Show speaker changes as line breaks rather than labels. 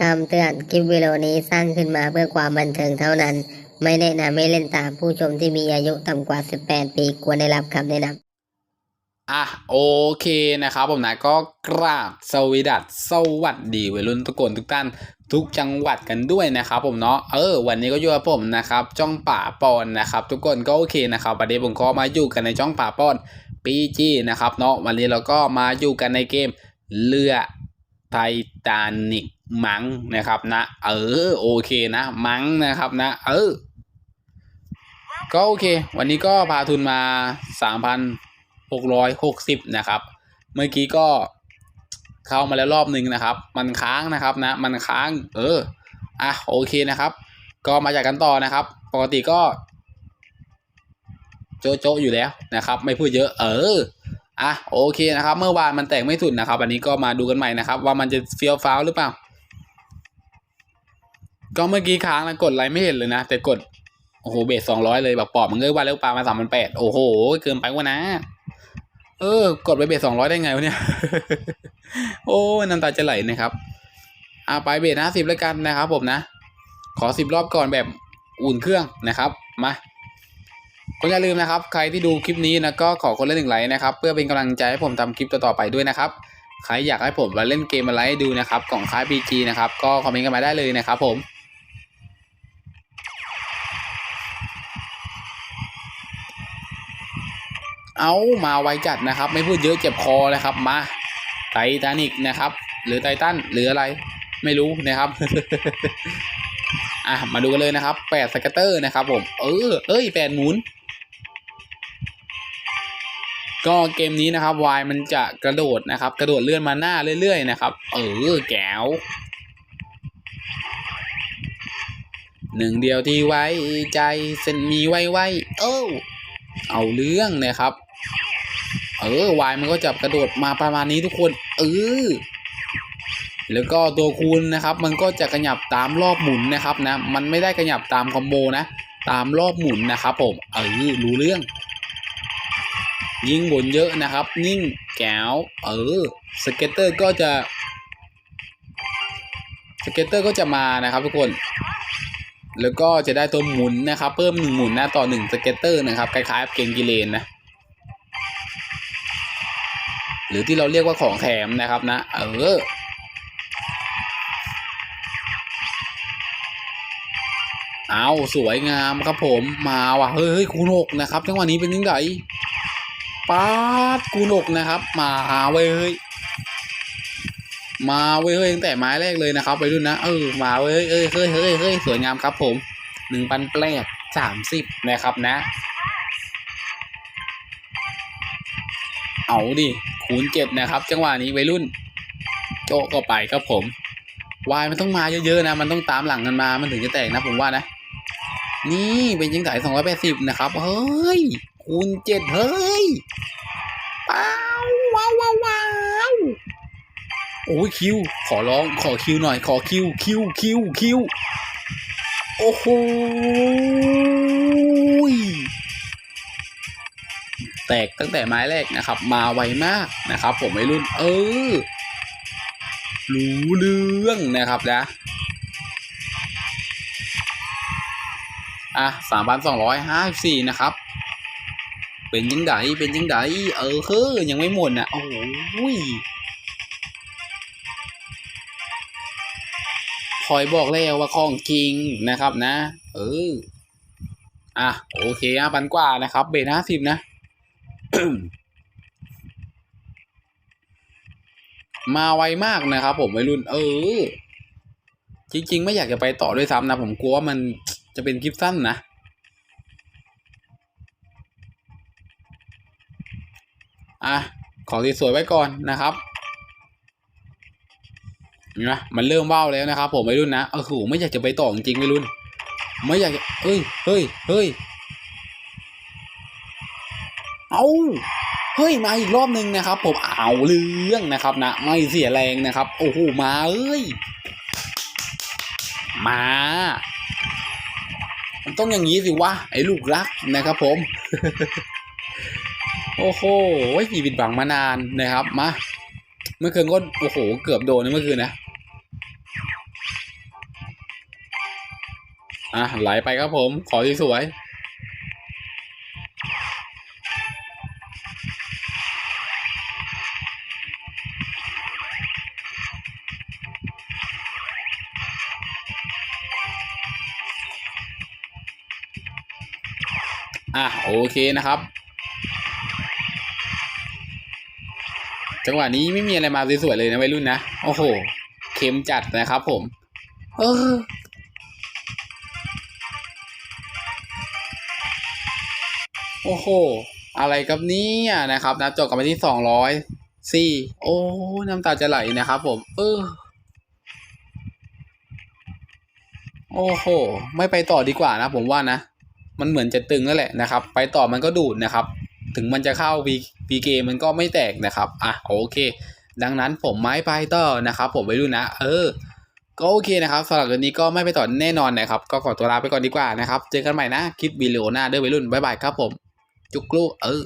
คำเตือนคลิปวิดีโอนี้สร้างขึ้นมาเพื่อความบันเทิงเท่านั้น ไม่แนะนำให้เล่นตามผู้ชมที่มีอายุต่ำกว่า 18 ปีควรได้รับคำแนะนำ
อะโอเคนะครับผมนะก็กราบสวีดัสสวัสดีวัยรุ่นทุกคนทุกท่านทุกจังหวัดกันด้วยนะครับผมเนาะเออวันนี้ก็อยู่กับผมนะครับจ้องป่าปอนนะครับ ทุกคนก็โอเคนะครับประเดี๋ยวผมก็มาอยู่กันในจ้องป่าปอนปีจีนะครับเนาะวันนี้เราก็มาอยู่กันในเกมเรือไททานิก มั้งนะครับนะ เออโอเคนะ มั้งนะครับนะ เออ ก็โอเค วันนี้ก็พาทุนมาสามพันหกร้อยหกสิบนะครับ เมื่อกี้ก็เข้ามาแล้วรอบหนึ่งนะครับ มันค้างนะครับนะ มันค้าง เออ อะโอเคนะครับ ก็มาจากกันต่อนะครับ ปกติก็ โจโจอยู่แล้วนะครับ ไม่พูดเยอะ เอออะโอเคนะครับ เมื่อวานมันแตกไม่สุดนะครับ อันนี้ก็มาดูกันใหม่นะครับ ว่ามันจะเฟี้ยวฟ้าวหรือเปล่า ก็เมื่อกี้ค้างนะกดอะไรไม่เห็นเลยนะ แต่กด โอ้โหเบสสองร้อยเลยแบบปอบมันเงยว่าแล้วปลามาสามพันแปดโอ้โห เกินไปวะนะ เออ กดไปเบสสองร้อยได้ไงวะเนี่ย โอ้ยน้ำตาจะไหลนะครับอ่าไปเบสห้าสิบแล้วกันนะครับผมนะ ขอสิบรอบก่อนแบบอุ่นเครื่องนะครับ มาก็อย่าลืมนะครับ ใครที่ดูคลิปนี้นะก็ขอคนละหนึ่งไลค์นะครับ เพื่อเป็นกำลังใจให้ผมทำคลิปต่อๆไปด้วยนะครับ ใครอยากให้ผมมาเล่นเกมอะไรให้ดูนะครับกล่องคล้าย PG นะครับ ก็คอมเมนต์กันมาได้เลยนะครับผม เอามาไวจัดนะครับ ไม่พูดเยอะเจ็บคอเลยครับ มาไททานิกนะครับ หรือไททันหรืออะไร ไม่รู้นะครับอะมาดูกันเลยนะครับแปดสเกตเตอร์นะครับ ผม เออ เอ้ยแปดหมุนก็เกมนี้นะครับวายมันจะกระโดดนะครับ กระโดดเลื่อนมาหน้าเรื่อยๆนะครับ เออแก้วหนึ่งเดียวที่ไว้ใจเส้นมีไว้ไว้ เอ้าเอาเรื่องนะครับ เออวายมันก็จะกระโดดมาประมาณนี้ทุกคนเออแล้วก็ตัวคูณนะครับ มันก็จะขยับตามรอบหมุนนะครับนะ มันไม่ได้ขยับตามคอมโบนะ ตามรอบหมุนนะครับผมเออรู้เรื่อง ยิงบนเยอะนะครับ นิ่งแก้วเออสเก็ตเตอร์ก็จะสเก็ตเตอร์ก็จะมานะครับทุกคน แล้วก็จะได้ตัวหมุนนะครับ เพิ่มหนึ่งหมุนนะต่อหนึ่งสเก็ตเตอร์นะครับคล้ายๆเกงกิเลนนะ หรือที่เราเรียกว่าของแถมนะครับนะ เออ เอาสวยงามครับผมมาว่ะ เฮ้ยคูณหกนะครับจังหวะนี้เป็นยังไงป๊าดคูณหกนะครับ มาเว้ยเฮ้ยมาเว้ยเฮ้ยตั้งแต่ไม้แรกเลยนะครับไปรุ่นนะเออมาเว้ยเอ้ยเฮ้ยเฮ้ยเฮ้ยสวยงามครับผมหนึ่งพันแปดสามสิบนะครับนะ เอาดิ คูณเจ็ดนะครับ จังหวะนี้วัยรุ่น โจก็ไปครับผมวายมันต้องมาเยอะๆนะ มันต้องตามหลังกันมา มันถึงจะแตกนะผมว่านะ นี่เป็นยิงไถ่สองร้อยแปดสิบนะครับ เฮ้ย คูณเจ็ดเฮ้ยป้าวว้าวว้าวว้าวโอ้ยคิว ขอร้อง ขอคิวหน่อย ขอคิว คิว คิว คิว โอ้โห แตกตั้งแต่ไม้แรกนะครับ มาไวมากนะครับ ผมไม่รุ่น เออรู้เรื่องนะครับนะอะสามพันสองร้อยห้าสี่นะครับ เป็นยังไงเป็นยังไงเออเฮ้ยยังไม่หมดนะโอ้ยคอยบอกแล้วว่าของจริงนะครับนะ เออ อะ โอเคอะพันกว่านะครับ เบสห้าสิบนะ มาไวมากนะครับผมวัยรุ่น เออ จริง ๆ ไม่อยากจะไปต่อด้วยซ้ำนะ ผมกลัวว่ามันจะเป็นคลิปสั้นนะอะขอสวยๆไว้ก่อนนะครับเห็นไหมมันเริ่มเบ้าแล้วนะครับ ผมวัยรุ่นนะเออโหไม่อยากจะไปต่อจริงๆวัยรุ่น ไม่อยากจะเฮ้ยเฮ้ยเฮ้ย เอาเฮ้ยมาอีกรอบหนึ่งนะครับ ผมเอาเรื่องนะครับนะ ไม่เสียแรงนะครับ โอ้โหมาเอ้ยมาต้องอย่างนี้สิวะไอ้ลูกรักนะครับผม โอ้โหผีบิดบังมานานนะครับมาเมื่อคืนก็โอ้โห เกือบโดนเมื่อคืนนะอะไหลไปครับผม ขอที่สวย อะโอเคนะครับ จังหวะนี้ไม่มีอะไรมาสวยๆเลยนะวัยรุ่นนะโอ้โหเค็มจัดนะครับ ผม เออโอ้โห อะไรกับเนี้นะครับนะจบกันไปที่สองร้อยสี่โอ้น้ำตาจะไหลนะครับ ผม เออโอ้โห ไม่ไปต่อดีกว่านะผมว่านะ มันเหมือนจะตึงนั่นแหละนะครับ ไปต่อมันก็ดูดนะครับ ถึงมันจะเข้า V V เกมันก็ไม่แตกนะครับอะโอเค ดังนั้นผมไม้ไปต่อนะครับ ผมไปดูนะ เออ ก็โอเคนะครับสำหรับวันนี้ก็ไม่ไปต่อแน่นอนนะครับ ก็ขอตัวลาไปก่อนดีกว่านะครับ เจอกันใหม่นะคลิปวิดีโอหน้าเด้อวัยรุ่นบ๊ายบายครับผม จุกลูกเออ